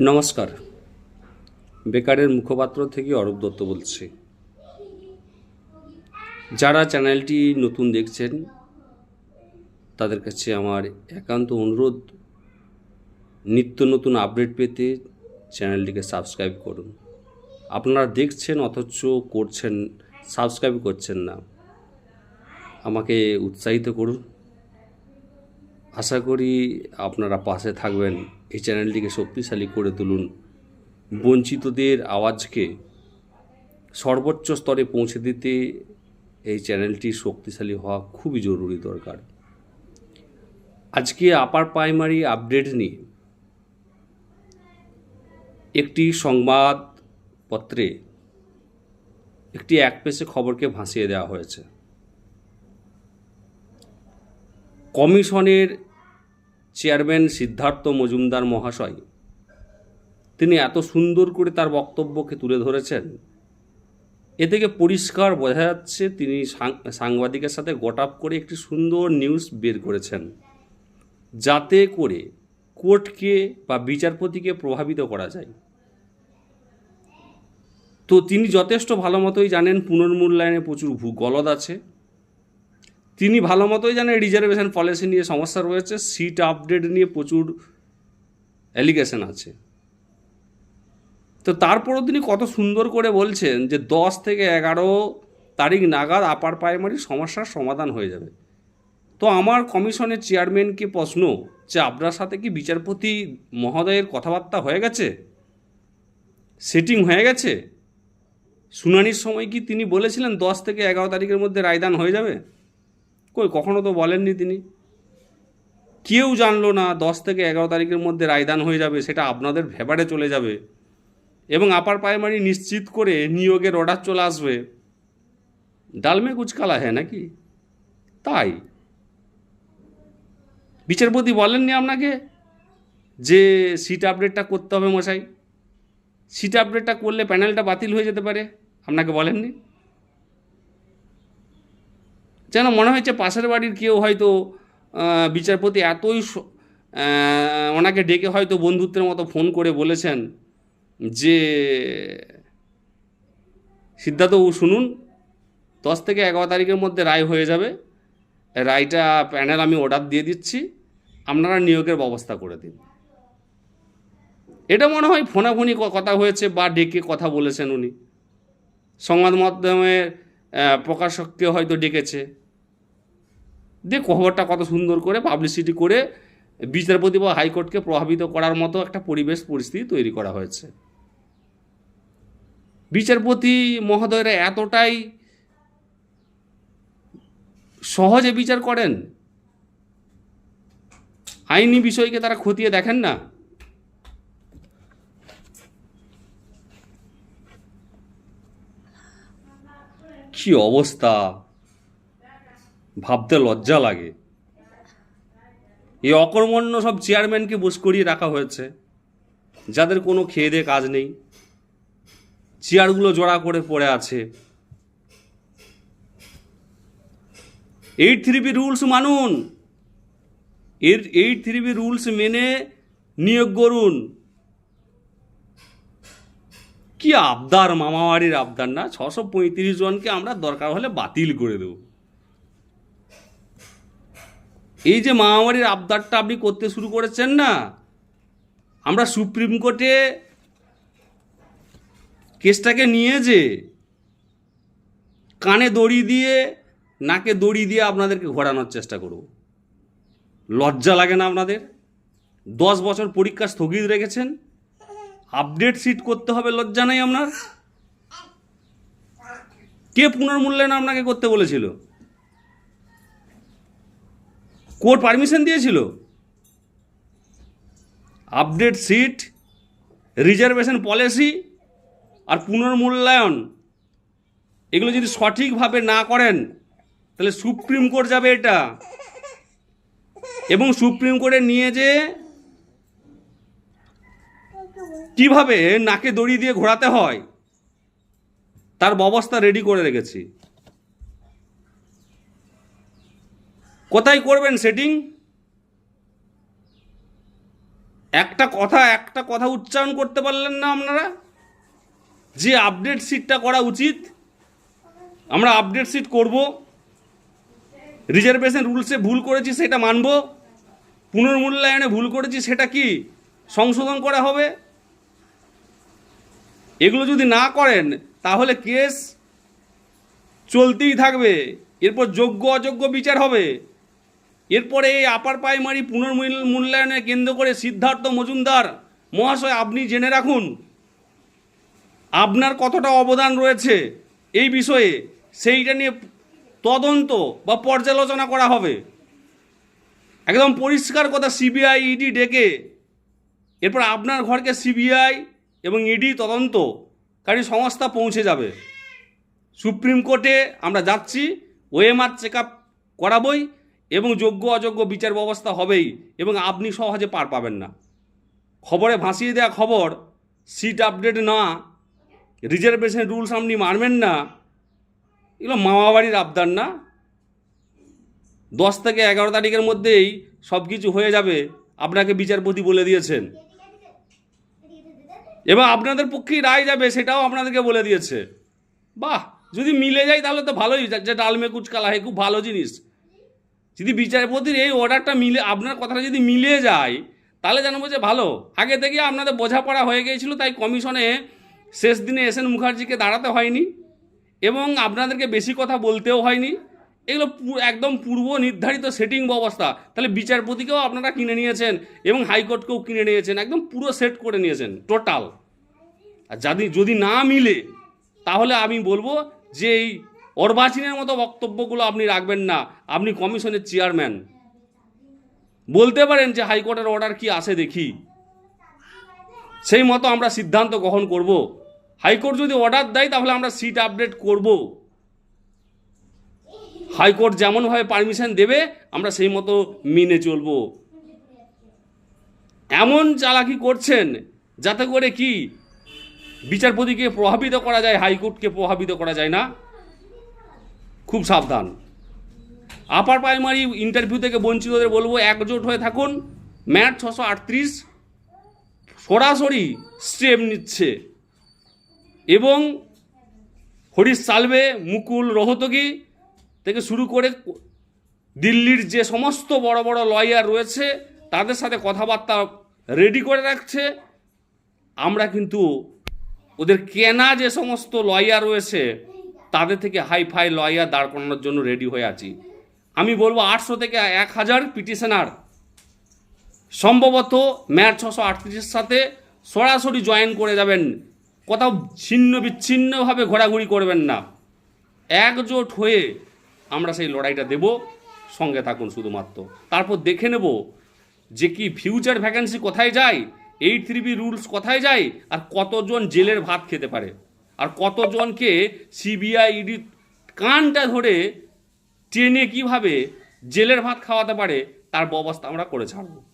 নমস্কার। বেকারের মুখপাত্র থেকে অরূপ দত্ত বলছি। যারা চ্যানেলটি নতুন দেখছেন, তাদের কাছে আমার একান্ত অনুরোধ, নিত্য নতুন আপডেট পেতে চ্যানেলটিকে সাবস্ক্রাইব করুন। আপনারা দেখছেন অথচ করছেন, সাবস্ক্রাইব করছেন না। আমাকে উৎসাহিত করুন। আশা করি আপনারা পাশে থাকবেন। এই চ্যানেলটিকে শক্তিশালী করে তুলুন। বঞ্চিতদের আওয়াজকে সর্বোচ্চ স্তরে পৌঁছে দিতে এই চ্যানেলটি শক্তিশালী হওয়া খুবই জরুরি দরকার। আজকে আপার প্রাইমারি আপডেট নিয়ে একটি সংবাদপত্রে একটি এক পেশে খবরকে ভাসিয়ে দেওয়া হয়েছে। কমিশনের চেয়ারম্যান সিদ্ধার্থ মজুমদার মহাশয়। তিনি এত সুন্দর করে তার বক্তব্যকে তুলে ধরেছেন। এ থেকে পরিষ্কার বোঝা যাচ্ছে তিনি সাংবাদিকের সাথে গটাপ করে একটি সুন্দর নিউজ বের করেছেন। যাতে করে কোর্টকে বা বিচারপতিকে প্রভাবিত করা যায়। তো তিনি যথেষ্ট ভালো মতোই জানেন পুনর্মূল্যায়নে প্রচুর গলদ আছে। তিনি ভালো মতোই জানেন রিজার্ভেশন পলিসি নিয়ে সমস্যা রয়েছে সিট আপডেট নিয়ে প্রচুর অ্যালিগেশন আছে। তো তারপরও তিনি কত সুন্দর করে বলছেন যে দশ থেকে এগারো তারিখ নাগাদ আপার প্রাইমারি সমস্যার সমাধান হয়ে যাবে। তো আমার কমিশনের চেয়ারম্যানকে প্রশ্ন যে আপনার সাথে কি বিচারপতি মহোদয়ের কথাবার্তা হয়ে গেছে? সেটিং হয়ে গেছে? শুনানির সময় কি তিনি বলেছিলেন দশ থেকে এগারো তারিখের মধ্যে রায়দান হয়ে যাবে? কখনো তো বলেননি তিনি। কেউ জানলো না দশ থেকে এগারো তারিখের মধ্যে রায়দান হয়ে যাবে, সেটা আপনাদের ভেবারে চলে যাবে। এবং আপার প্রাইমারি নিশ্চিত করে নিয়োগের অর্ডার চলে আসবে। ডালমে কুচকালা হ্যাঁ নাকি? তাই। বিচারপতি বলেননি আপনাকে যে সিট আপডেটটা করতে হবে মশাই? সিট আপডেটটা করলে প্যানেলটা বাতিল হয়ে যেতে পারে? আপনাকে বলেননি? যেন মনে হয়েছে পাশের বাড়ির কেউ হয়তো বিচারপতি এতই ওনাকে ডেকে হয়তো বন্ধুত্বের মতো ফোন করে বলেছেন যে, সিদ্ধার্থবাবু শুনুন, দশ থেকে এগারো তারিখের মধ্যে রায় হয়ে যাবে। রায়টা প্যানেল আমি অর্ডার দিয়ে দিচ্ছি, আপনারা নিয়োগের ব্যবস্থা করে দিন। এটা মনে হয় ফোনাফোনি কথা হয়েছে বা ডেকে কথা বলেছেন উনি। সংবাদ মাধ্যমের প্রকাশককে হয়তো ডেকেছে। দিয়ে খবরটা কত সুন্দর করে পাবলিসিটি করে বিচারপতি বা হাইকোর্টকে প্রভাবিত করার মতো একটা পরিবেশ পরিস্থিতি তৈরি করা হয়েছে। বিচারপতি মহোদয়রা এতটাই সহজে বিচার করেন? আইনি বিষয়কে তারা খতিয়ে দেখেন না? কি অবস্থা? ভাবতে লজ্জা লাগে। এই অকর্মণ্য সব চেয়ারম্যানকে বস করিয়ে রাখা হয়েছে। যাদের কোনো খেয়ে দিয়ে কাজ নেই। চেয়ারগুলো জোড়া করে পড়ে আছে। এইট থ্রি বি রুলস মানুন। এর এইট থ্রি বি রুলস মেনে নিয়োগ করুন কি আবদার, মামাবাড়ির আবদার না? ছশো পঁয়ত্রিশ জনকে আমরা দরকার হলে বাতিল করে দেব। এই যে মামাবাড়ির আবদারটা আপনি করতে শুরু করেছেন না, আমরা সুপ্রিম কোর্টে কেসটাকে নিয়ে যে কানে দড়ি দিয়ে, নাকে দড়ি দিয়ে আপনাদেরকে ঘোরানোর চেষ্টা করব। লজ্জা লাগে না আপনাদের? দশ বছর পরীক্ষা স্থগিত রেখেছেন, আপডেট সিট করতে হবে, লজ্জা নাই আপনার? কে পুনর্মূল্যায়ন আপনাকে করতে বলেছিল? কোর্ট পারমিশন দিয়েছিল? আপডেট সিট, রিজার্ভেশন পলিসি আর পুনর্মূল্যায়ন। এগুলো যদি সঠিকভাবে না করেন, তাহলে সুপ্রিম কোর্ট যাবে এটা। এবং সুপ্রিম কোর্টে নিয়ে যে কীভাবে নাকে দড়ি দিয়ে ঘোরাতে হয়, তার ব্যবস্থা রেডি করে রেখেছি। কোথায় করবেন সেটিং একটা কথা একটা কথা উচ্চারণ করতে পারলেন না আপনারা? যে আপডেট সিটটা করা উচিত, আমরা আপডেট সিট করব রিজার্ভেশন রুলসে ভুল করেছি সেটা মানব, পুনর্মূল্যায়নে ভুল করেছি সেটা কি সংশোধন করা হবে? এগুলো যদি না করেন, তাহলে কেস চলতেই থাকবে, এরপর যোগ্য অযোগ্য বিচার হবে। এরপরে এই আপার প্রাইমারি পুনর্মূল্যায়নে কেন্দ্র করে সিদ্ধার্থ মজুমদার, মহাশয় আপনি জেনে রাখুন, আপনার কতটা অবদান রয়েছে এই বিষয়ে সেইটা নিয়ে তদন্ত বা পর্যালোচনা করা হবে। একদম পরিষ্কার কথা, সিবিআই ইডি ডেকে, এরপর আপনার ঘরকে সিবিআই এবং ইডি তদন্তকারী সংস্থা পৌঁছে যাবে। সুপ্রিম কোর্টে আমরা যাচ্ছি, ওএমআর চেক আপ করাবই এবং যোগ্য অযোগ্য বিচার ব্যবস্থা হবেই এবং আপনি সহজে পার পাবেন না। খবরে ভাসিয়ে দেওয়া খবর সিট আপডেট না রিজার্ভেশন রুলস আপনি মানবেন না, এগুলো মামাবাড়ির আবদার না? দশ থেকে এগারো তারিখের মধ্যেই সব কিছু হয়ে যাবে, আপনাকে বিচারপতি বলে দিয়েছেন। এবং আপনাদের পক্ষেই রায় যাবে, সেটাও আপনাদেরকে বলে দিয়েছে। বাহ! যদি মিলে যায় তাহলে তো ভালোই, যে ডালমে কুচকালা হয় খুব ভালো জিনিস। যদি বিচারপতির এই অর্ডারটা মিলে, আপনার কথাটা যদি মিলে যায়, তাহলে জানব যে ভালো। আগে থেকে আপনাদের বোঝাপড়া হয়ে গিয়েছিল, তাই কমিশনে শেষ দিনে এস এন মুখার্জিকে দাঁড়াতে হয়নি এবং আপনাদেরকে বেশি কথা বলতেও হয়নি। এগুলো একদম পূর্ব নির্ধারিত সেটিং ব্যবস্থা। তাহলে বিচারপতিকেও আপনারা কিনে নিয়েছেন এবং হাইকোর্টকেও কিনে নিয়েছেন, একদম পুরো সেট করে নিয়েছেন টোটাল আর যদি যদি না মিলে, তাহলে আমি বলব যে এই অর্বাচীনের মতো বক্তব্যগুলো আপনি রাখবেন না। আপনি কমিশনের চেয়ারম্যান। বলতে পারেন যে হাইকোর্টের অর্ডার কি আসে দেখি। সেই মতো আমরা সিদ্ধান্ত গ্রহণ করব। হাইকোর্ট যদি অর্ডার দেয়, তাহলে আমরা সিট আপডেট করব। হাইকোর্ট যেমনভাবে পারমিশন দেবে, আমরা সেই মতো মেনে চলব। এমন চালাকি করছেন, যাতে করে কি? বিচারপতিকে প্রভাবিত করা যায়, হাইকোর্টকে প্রভাবিত করা যায় না। খুব সাবধান। আপার প্রাইমারি ইন্টারভিউ থেকে বঞ্চিতদের বলব, একজোট হয়ে থাকুন। ম্যাট ছশো আটত্রিশ সরাসরি স্টেপ নিচ্ছে। এবং হরিশ সালভে, মুকুল রোহতগি থেকে শুরু করে দিল্লির যে সমস্ত বড় বড় লয়ার রয়েছে, তাদের সাথে কথাবার্তা রেডি করে রাখছে। আমরা কিন্তু ওদের কেনা যে সমস্ত লয়ার রয়েছে তাদের থেকে হাই ফাই লয়ার দাঁড় করানোর জন্য রেডি হয়ে আছি। আমি বলব আটশো থেকে এক হাজার পিটিশনার সম্ভবত ম্যাট ছশো আটত্রিশের সাথে সরাসরি জয়েন করে যাবেন। কোথাও ছিন্ন বিচ্ছিন্নভাবে ঘোরাঘুরি করবেন না। একজোট হয়ে আমরা সেই লড়াইটা দেব। সঙ্গে থাকুন শুধুমাত্র। তারপর দেখে নেব যে কি ফিউচার ভ্যাকেন্সি কোথায় যায় এইট থ্রি বি রুলস কোথায় যায়, আর কতজন জেলের ভাত খেতে পারে। আর কতজনকে সিবিআই ইডি কানটা ধরে ট্রেনে কীভাবে জেলের ভাত খাওয়াতে পারে, তার ব্যবস্থা আমরা করে ছাড়বো।